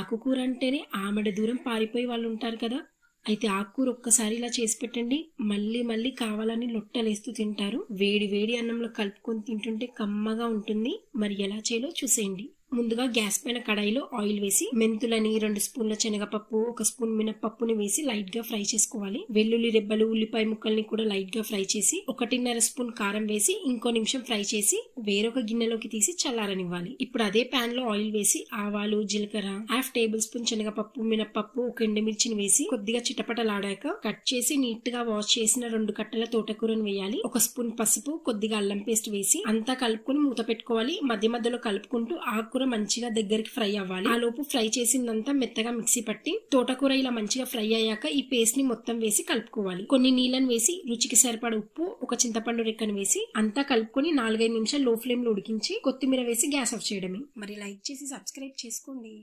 ఆకుకూర అంటేనే ఆమెడ దూరం పారిపోయే వాళ్ళు ఉంటారు కదా. అయితే ఆకుకూర ఒక్కసారి ఇలా చేసి పెట్టండి. మళ్ళీ మళ్ళీ కావాలని లొట్టలేస్తూ తింటారు. వేడి వేడి అన్నంలో కలుపుకొని తింటుంటే కమ్మగా ఉంటుంది. మరి ఎలా చేయాలో చూసేయండి. ముందుగా గ్యాస్ పైన కడాయిలో ఆయిల్ వేసి మెంతులని రెండు స్పూన్ల శనగపప్పు ఒక స్పూన్ మినపప్పుని వేసి లైట్గా ఫ్రై చేసుకోవాలి. వెల్లుల్లి రెబ్బలు ఉల్లిపాయ ముక్కల్ని కూడా లైట్గా ఫ్రై చేసి ఒకటిన్నర స్పూన్ కారం వేసి ఇంకో నిమిషం ఫ్రై చేసి వేరొక గిన్నెలోకి తీసి చల్లారనివ్వాలి. ఇప్పుడు అదే ప్యాన్లో ఆయిల్ వేసి ఆవాలు జీలకర్ర హాఫ్ టేబుల్ స్పూన్ శనగపప్పు మినపప్పు ఒక ఎండుమిర్చిని వేసి కొద్దిగా చిటపటలాడాక కట్ చేసి నీట్గా వాష్ చేసిన రెండు కట్టల తోటకూరను వేయాలి. ఒక స్పూన్ పసుపు కొద్దిగా అల్లం పేస్ట్ వేసి అంతా కలుపుకొని మూత పెట్టుకోవాలి. మధ్య మధ్యలో కలుపుకుంటూ తోటకూర మంచిగా దగ్గరికి ఫ్రై అవ్వాలి. ఆ లోపు ఫ్రై చేసిందంతా మెత్తగా మిక్సీ పట్టి తోటకూర ఇలా మంచిగా ఫ్రై అయ్యాక ఈ పేస్ట్ని మొత్తం వేసి కలుపుకోవాలి. కొన్ని నీళ్ళని వేసి రుచికి సరిపడ ఉప్పు ఒక చింతపండు రెక్కను వేసి అంతా కలుపుకొని నాలుగైదు నిమిషాలు లో ఫ్లేమ్లో ఉడికించి కొత్తిమీర వేసి గ్యాస్ ఆఫ్ చేయడమే. మరి లైక్ చేసి సబ్స్క్రైబ్ చేసుకోండి.